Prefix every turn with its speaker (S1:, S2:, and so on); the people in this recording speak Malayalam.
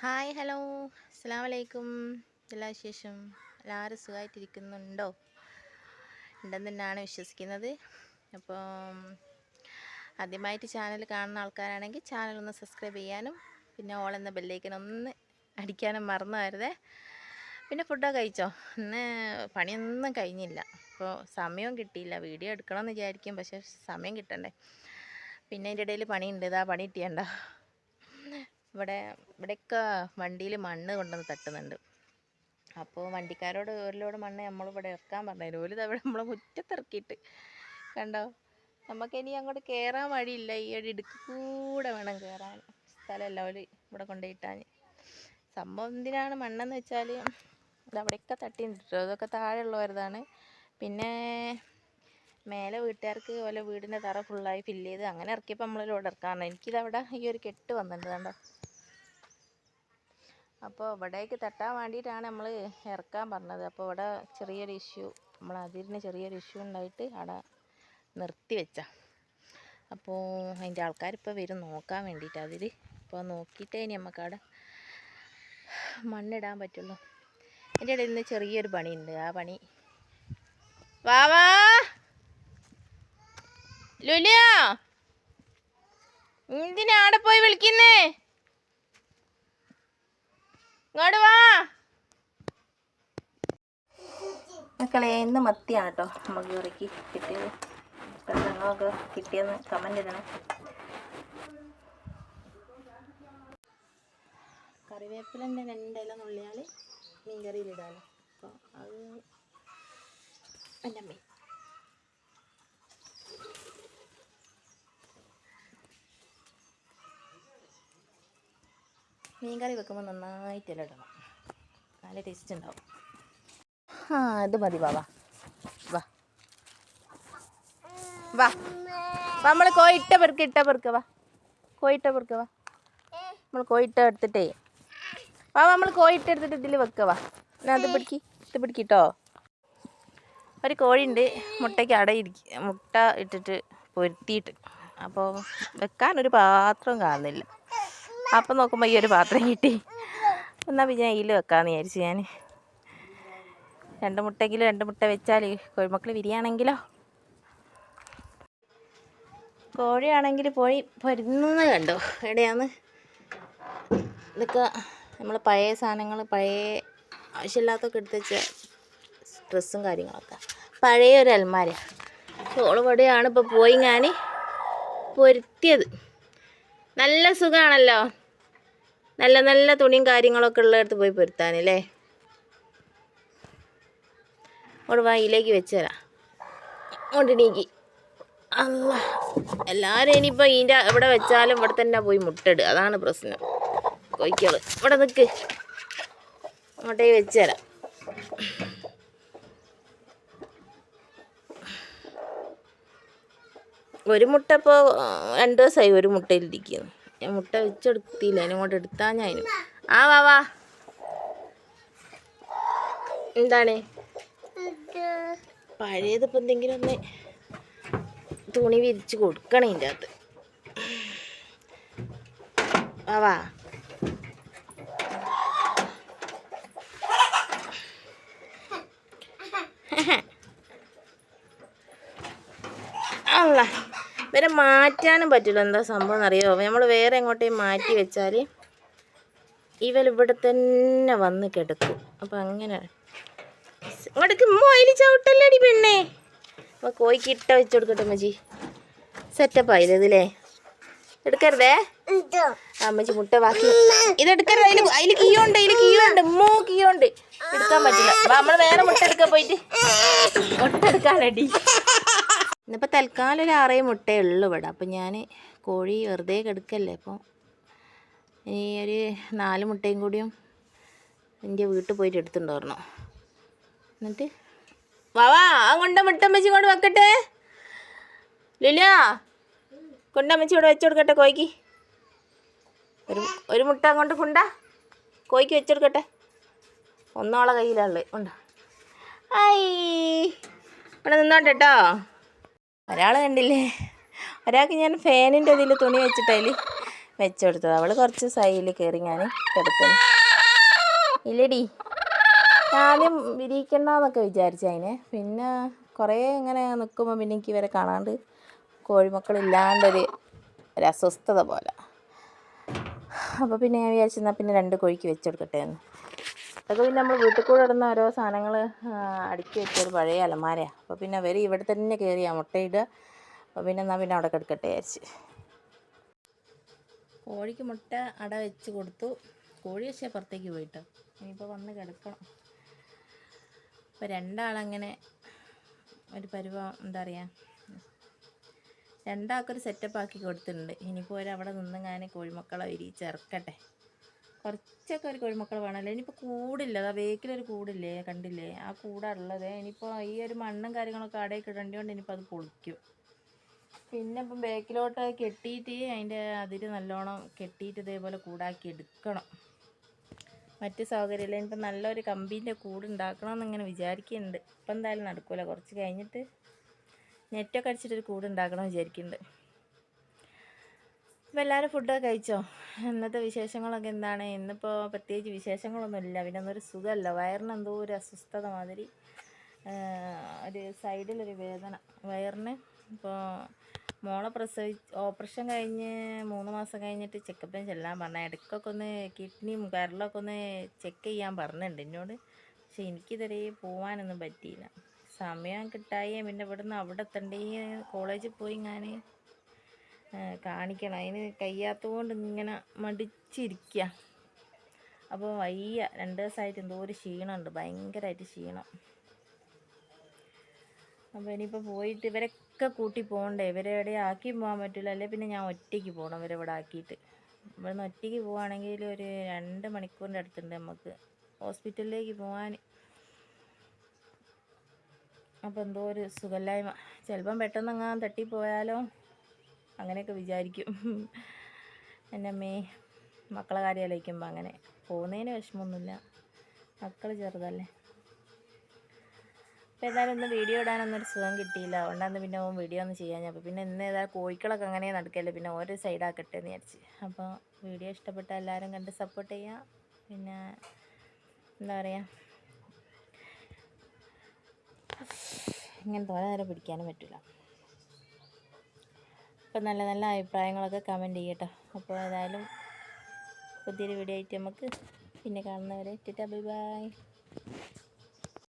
S1: Hi hello. അസ്സാം വലൈക്കും എല്ലാ വിശേഷം? എല്ലാവരും സുഖമായിട്ടിരിക്കുന്നുണ്ടോ ഉണ്ടെന്ന് തന്നെയാണ് വിശ്വസിക്കുന്നത്. അപ്പോൾ ആദ്യമായിട്ട് ചാനൽ കാണുന്ന ആൾക്കാരാണെങ്കിൽ ചാനൽ ഒന്ന് സബ്സ്ക്രൈബ് ചെയ്യാനും പിന്നെ ഓൾ എന്ന ബെല്ലേക്കൻ ഒന്ന് അടിക്കാനും മറന്നു വരുതേ പിന്നെ ഫുഡൊക്കെ കഴിച്ചോ? ഇന്ന് പണിയൊന്നും കഴിഞ്ഞില്ല. അപ്പോൾ സമയവും കിട്ടിയില്ല. വീഡിയോ എടുക്കണമെന്ന് വിചാരിക്കും പക്ഷേ സമയം കിട്ടണ്ടേ. പിന്നെ അതിന്റെ ഇടയിൽ പണിയുണ്ട്. ഇതാ പണി കിട്ടിയണ്ട? ഇവിടെ ഇവിടെയൊക്കെ വണ്ടിയിൽ മണ്ണ് കൊണ്ടുവന്ന് തട്ടുന്നുണ്ട്. അപ്പോൾ വണ്ടിക്കാരോട് ഒരു ലോഡ് മണ്ണ് നമ്മളിവിടെ ഇറക്കാൻ പറഞ്ഞു ഒരു തവണ നമ്മളെ മുറ്റത്തിറക്കിയിട്ട് കണ്ടോ? നമുക്ക് ഇനി അങ്ങോട്ട് കയറാൻ വഴിയില്ല. ഈ ഒരു ഇടുക്ക് കൂടെ വേണം കയറാൻ സ്ഥലമല്ല ഒരു ഇവിടെ കൊണ്ടുപോയിട്ടാൻ സംഭവം എന്തിനാണ് മണ്ണെന്ന് വെച്ചാൽ അവിടെയൊക്കെ തട്ടി അതൊക്കെ താഴെയുള്ളവരതാണ്. പിന്നെ മേലെ വീട്ടുകാർക്ക് ഓലെ വീടിന്റെ തറ ഫുള്ളായി ഫില്ല് ചെയ്ത് അങ്ങനെ ഇറക്കിയപ്പോൾ നമ്മൾ ലോഡ് ഇറക്കാറുണ്ട് എനിക്കിതവിടെ ഈ ഒരു കെട്ട് വന്നിട്ടുണ്ട് കണ്ടോ? അപ്പോൾ ഇവിടേക്ക് തട്ടാൻ വേണ്ടിയിട്ടാണ് നമ്മൾ ഇറക്കാൻ പറഞ്ഞത്. അപ്പോൾ ഇവിടെ ചെറിയൊരു ഇഷ്യൂ നമ്മൾ അതിരിന് ചെറിയൊരു ഇഷ്യൂ ഉണ്ടായിട്ട് അവിടെ നിർത്തി വെച്ച. അപ്പോൾ അതിന്റെ ആൾക്കാരിപ്പോൾ വരും നോക്കാൻ വേണ്ടിയിട്ട് അതിൽ അപ്പോൾ നോക്കിയിട്ടേ ഇനി നമുക്ക് അവിടെ മണ്ണിടാൻ പറ്റുള്ളൂ. എന്റെ ഇടയിൽ നിന്ന് ചെറിയൊരു പണിയുണ്ട്. ആ പണി വാവാ ലുലിയ! എന്തിനാ ആടെ പോയി വിളിക്കുന്നേ? ഇങ്ങോട്ട് വാ. മക്കളെ ഇന്ന് മത്തിയാണ് കേട്ടോ നമുക്ക് ഇറക്കി കിട്ടിയത്. പ്രസംഗമൊക്കെ കിട്ടിയെന്ന് കമന്റ് ഇടണം. കറിവേപ്പിലന്റെ രണ്ടില നുള്ളിയാൽ മീൻ കറിയിലിടാലോ അപ്പോൾ അത് എന്റെ മീൻ മീൻ കറി വെക്കുമ്പോൾ നന്നായിട്ട് ഇല ഇടണം. നല്ല ടേസ്റ്റ് ഉണ്ടാവും. ആ ഇത് മതി വാ വാ. വാ. വാ. നമ്മൾ കോയിട്ട പെറുക്ക് ഇട്ട പെറുക്ക് വാ. കോയിട്ട പെറുക്ക് വാ. നമ്മൾ കോയിട്ട എടുത്തിട്ടേ. വാ നമ്മൾ കോയിട്ട എടുത്തിട്ട് ഇതിൽ വെക്ക വാ. എന്നാ അത് പിടിക്കി. ഇത് പിടിക്കിട്ടോ. ഒരു കോഴിയുണ്ട് മുട്ടയ്ക്ക് അടയിരിക്കും മുട്ട ഇട്ടിട്ട് പൊരുത്തിയിട്ട്. അപ്പോൾ വെക്കാനൊരു പാത്രം കാണുന്നില്ല. അപ്പം നോക്കുമ്പോൾ ഈ ഒരു പാത്രം കിട്ടി. എന്നാൽ പിന്നെ ഇതിൽ വെക്കാമെന്ന് വിചാരിച്ചു ഞാൻ രണ്ട് മുട്ടെങ്കിലും രണ്ട് മുട്ട വെച്ചാൽ കോഴിമക്കൾ വിരിയാണെങ്കിലോ? കോഴിയാണെങ്കിൽ പോയി പൊരുന്നത് കണ്ടോ? എവിടെയാന്ന്? ഇതൊക്കെ നമ്മൾ പഴയ സാധനങ്ങൾ പഴയ ആവശ്യമില്ലാത്തൊക്കെ എടുത്ത് വെച്ച ഡ്രസ്സും കാര്യങ്ങളൊക്കെ. പഴയ ഒരു അൽമാര ഓൾ ഇവിടെയാണ് ഇപ്പോൾ പോയി ഞാൻ പൊരുത്തിയത്. നല്ല സുഖമാണല്ലോ നല്ല നല്ല തുണിയും കാര്യങ്ങളൊക്കെ ഉള്ളിടത്ത് പോയി പൊരുത്താനല്ലേ അവിടെ വായിലേക്ക് വെച്ചുതരാം അങ്ങോട്ട് നീക്കി അല്ല എല്ലാവരും ഇനിയിപ്പോൾ ഇതിന്റെ ഇവിടെ വെച്ചാലും ഇവിടെ തന്നെ പോയി മുട്ടിടുക അതാണ് പ്രശ്നം. കോഴിക്കൾ ഇവിടെ നിൽക്ക് അങ്ങോട്ടേക്ക് വെച്ചുതരാം ഒരു മുട്ട ഇപ്പോൾ രണ്ട് ദിവസമായി ഒരു മുട്ടയിലിരിക്കുന്നു. ഞാൻ മുട്ട വെച്ചെടുത്തില്ല അതിനോട്ട് എടുത്താൽ ഞാൻ ആ വാ വാ. എന്താണ്? പഴയതിപ്പോൾ എന്തെങ്കിലും ഒന്ന് തുണി വിരിച്ച് കൊടുക്കണം ഇതിന്റെ അകത്ത്. വാ വാ. ഇവരെ മാറ്റാനും പറ്റില്ല എന്താ സംഭവം എന്നറിയോ? നമ്മൾ വേറെ എങ്ങോട്ടേയും മാറ്റി വെച്ചാൽ ഇവൽ ഇവിടെ തന്നെ വന്ന് കിടക്കും. അപ്പം അങ്ങനെ. ഇങ്ങോട്ടേക്ക് മൊയിൽ ചവിട്ടല്ലടി പെണ്ണേ? അപ്പോൾ കോഴിക്ക് ഇട്ട വെച്ച് കൊടുക്കട്ടെ മജി സെറ്റപ്പ് ആയില്ലേ എടുക്കരുതേ? അമ്മച്ചി മുട്ട ബാക്കി. ഇതെടുക്കരുത് അതിൽ അതിൽ കീയുണ്ട് അതിൽ കീയുണ്ട് മൂ ഉണ്ട്. എടുക്കാൻ പറ്റില്ല. നമ്മൾ വേറെ മുട്ട എടുക്കാൻ പോയിട്ട്. മുട്ട എടുക്കാനടി. ഇന്നിപ്പോൾ തൽക്കാലം ഒരു ആറേ മുട്ടേ ഉള്ളൂ ഇവിടെ. അപ്പം ഞാൻ കോഴി വെറുതെ കിടക്കല്ലേ. അപ്പോൾ ഇനി ഒരു നാല് മുട്ടയും കൂടിയും എന്റെ വീട്ടിൽ പോയിട്ട് എടുത്തുണ്ടായിരുന്നു എന്നിട്ട് വാവാ ആ കൊണ്ട മുട്ട അമ്മച്ചി കൊണ്ട് വെക്കട്ടെ. ലില്ല കൊണ്ട അമ്മച്ചി ഇവിടെ വെച്ചു കൊടുക്കട്ടെ കോയ്ക്ക് ഒരു ഒരു മുട്ട അങ്ങോട്ട് കൊണ്ട. കോഴിക്ക് വെച്ചെടുക്കട്ടെ ഒന്നോളെ കയ്യിലുള്ളത് കൊണ്ട. ഐ ഇവിടെ നിന്നോട്ടെ കേട്ടോ ഒരാൾ കണ്ടില്ലേ? ഒരാൾക്ക് ഞാൻ ഫാനിന്റെ ഇതിൽ തുണി വെച്ചിട്ടതിൽ വെച്ചു കൊടുത്തത് അവൾ കുറച്ച് സൈഡിൽ കയറി ഞാൻ കിടക്കുന്നു. ഇല്ലടി. ആദ്യം വിരിയിക്കണ്ടെന്നൊക്കെ വിചാരിച്ചു അതിനെ. പിന്നെ കുറേ ഇങ്ങനെ നിൽക്കുമ്പോൾ പിന്നെ എനിക്ക് ഇവരെ കാണാണ്ട് കോഴിമക്കളില്ലാണ്ടൊരു ഒരു അസ്വസ്ഥത പോലെ. അപ്പോൾ പിന്നെ ഞാൻ വിചാരിച്ചെന്നാൽ പിന്നെ രണ്ട് കോഴിക്ക് വെച്ച് കൊടുക്കട്ടെ എന്ന്. അതൊക്കെ പിന്നെ നമ്മൾ വീട്ടിൽ കൂടെ ഇടുന്ന ഓരോ സാധനങ്ങൾ അടുക്കി വെച്ചൊരു പഴയ അലമാരയാണ് അപ്പോൾ പിന്നെ വരും ഇവിടെ തന്നെ കയറിയാൽ മുട്ടയിടുക അപ്പോൾ പിന്നെ എന്നാൽ പിന്നെ അവിടെ കിടക്കട്ടെ വിചാരിച്ച്. കോഴിക്ക് മുട്ട അട വെച്ച് കൊടുത്തു. കോഴി പക്ഷേ പുറത്തേക്ക് പോയിട്ടോ. ഇനിയിപ്പോൾ വന്ന് കിടക്കണം. അപ്പോൾ രണ്ടാളങ്ങനെ ഒരു പരുവം എന്താ പറയുക രണ്ടാൾക്കൊരു സെറ്റപ്പ് ആക്കി കൊടുത്തിട്ടുണ്ട്. ഇനിയിപ്പോൾ ഒരവിടെ അവിടെ നിന്ന് ഞാൻ കോഴിമക്കളെ വിരിയിച്ചിറക്കട്ടെ കുറച്ചൊക്കെ ഒരു കോഴിമക്കൾ വേണമല്ലോ ഇനിയിപ്പോൾ കൂടില്ല? അതാ വേക്കിലൊരു കൂടില്ലേ? കണ്ടില്ലേ? ആ കൂടാണുള്ളത് ഇനിയിപ്പോൾ ഈ ഒരു മണ്ണും കാര്യങ്ങളൊക്കെ അടയൊക്കെ ഇടേണ്ടതുകൊണ്ട് ഇനിയിപ്പോൾ അത് പൊളിക്കും. പിന്നെ ഇപ്പം ബാക്കിലോട്ട് കെട്ടിയിട്ട് അതിന്റെ അതിര് നല്ലോണം കെട്ടിയിട്ട് ഇതേപോലെ കൂടാക്കി എടുക്കണം. മറ്റ് സൗകര്യമില്ല. ഇനിയിപ്പോൾ നല്ലൊരു കമ്പീന്റെ കൂട് ഉണ്ടാക്കണമെന്ന് ഇങ്ങനെ വിചാരിക്കുന്നുണ്ട് ഇപ്പം എന്തായാലും നടക്കില്ല കുറച്ച് കഴിഞ്ഞിട്ട് നെറ്റൊക്കെ അടിച്ചിട്ടൊരു കൂട് ഉണ്ടാക്കണം വിചാരിക്കുന്നുണ്ട് അപ്പോൾ എല്ലാവരും ഫുഡൊക്കെ കഴിച്ചോ? ഇന്നത്തെ വിശേഷങ്ങളൊക്കെ എന്താണ്? ഇന്നിപ്പോൾ പ്രത്യേകിച്ച് വിശേഷങ്ങളൊന്നുമില്ല. പിന്നെ ഒന്നൊരു സുഖമല്ല. വയറിന് എന്തോ ഒരു അസ്വസ്ഥത മാതിരി ഒരു സൈഡിലൊരു വേദന. വയറിന് ഇപ്പോൾ മോളെ പ്രസവി ഓപ്പറേഷൻ കഴിഞ്ഞ് മൂന്ന് മാസം കഴിഞ്ഞിട്ട് ചെക്കപ്പിന് ചെല്ലാൻ പറഞ്ഞ. ഇടയ്ക്കൊക്കെ ഒന്ന് കിഡ്നിയും കരളൊക്കെ ഒന്ന് ചെക്ക് ചെയ്യാൻ പറഞ്ഞിട്ടുണ്ട് എന്നോട്. പക്ഷെ എനിക്കിതുവരെ പോകാനൊന്നും പറ്റിയില്ല. സമയം കിട്ടായി പിന്നെ ഇവിടുന്ന് അവിടെ എത്തണ്ടേ? കോളേജിൽ പോയി ഞാൻ കാണിക്കണം. അതിന് കഴിയാത്തതുകൊണ്ട് ഇങ്ങനെ മടിച്ചിരിക്കുക അപ്പോൾ വയ്യ. രണ്ട് ദിവസമായിട്ട് എന്തോ ഒരു ക്ഷീണമുണ്ട് ഭയങ്കരമായിട്ട് ക്ഷീണം. അപ്പോൾ ഇനിയിപ്പോൾ പോയിട്ട് ഇവരൊക്കെ കൂട്ടി പോകണ്ടേ? ഇവരെ എവിടെ ആക്കി പോകാൻ പറ്റില്ല അല്ലെ പിന്നെ ഞാൻ ഒറ്റയ്ക്ക് പോകണം ഇവരെ ഇവിടെ ആക്കിയിട്ട്. ഇവിടുന്ന് ഒറ്റയ്ക്ക് പോവുകയാണെങ്കിൽ ഒരു രണ്ട് മണിക്കൂറിന്റെ അടുത്തുണ്ട് നമുക്ക്. ഹോസ്പിറ്റലിലേക്ക് പോകാൻ അപ്പോൾ എന്തോ ഒരു സുഖമില്ലായ്മ. ചിലപ്പം പെട്ടെന്ന് അങ്ങാൻ തട്ടിപ്പോയാലോ? അങ്ങനെയൊക്കെ വിചാരിക്കും. എന്റെ അമ്മേ മക്കളെ കാര്യം ആലോചിക്കുമ്പോൾ അങ്ങനെ പോകുന്നതിന് വിഷമമൊന്നുമില്ല. മക്കൾ ചെറുതല്ലേ. അപ്പോൾ ഏതായാലും ഒന്ന് വീഡിയോ ഇടാനൊന്നും ഒരു സുഖം കിട്ടിയില്ല. അതുകൊണ്ടാണ് പിന്നെ ഓൻ വീഡിയോ ഒന്നും ചെയ്യാൻ ഞാൻ പിന്നെ ഇന്ന് ഏതായാലും കോഴിക്കളൊക്കെ അങ്ങനെ നടക്കല്ലേ. പിന്നെ ഓരോ സൈഡാക്കട്ടെ എന്ന് വിചാരിച്ച്. അപ്പോൾ വീഡിയോ ഇഷ്ടപ്പെട്ട എല്ലാവരും കണ്ട് സപ്പോർട്ട് ചെയ്യുക പിന്നെ എന്താ പറയുക ഇങ്ങനെ തോനെ പിടിക്കാനും പറ്റില്ല അപ്പോൾ നല്ല നല്ല അഭിപ്രായങ്ങളൊക്കെ കമന്റ് ചെയ്യട്ടോ. അപ്പോൾ ഏതായാലും പുതിയൊരു വീഡിയോ ആയിട്ട് നമുക്ക് പിന്നെ കാണുന്നവരെ. Bye bye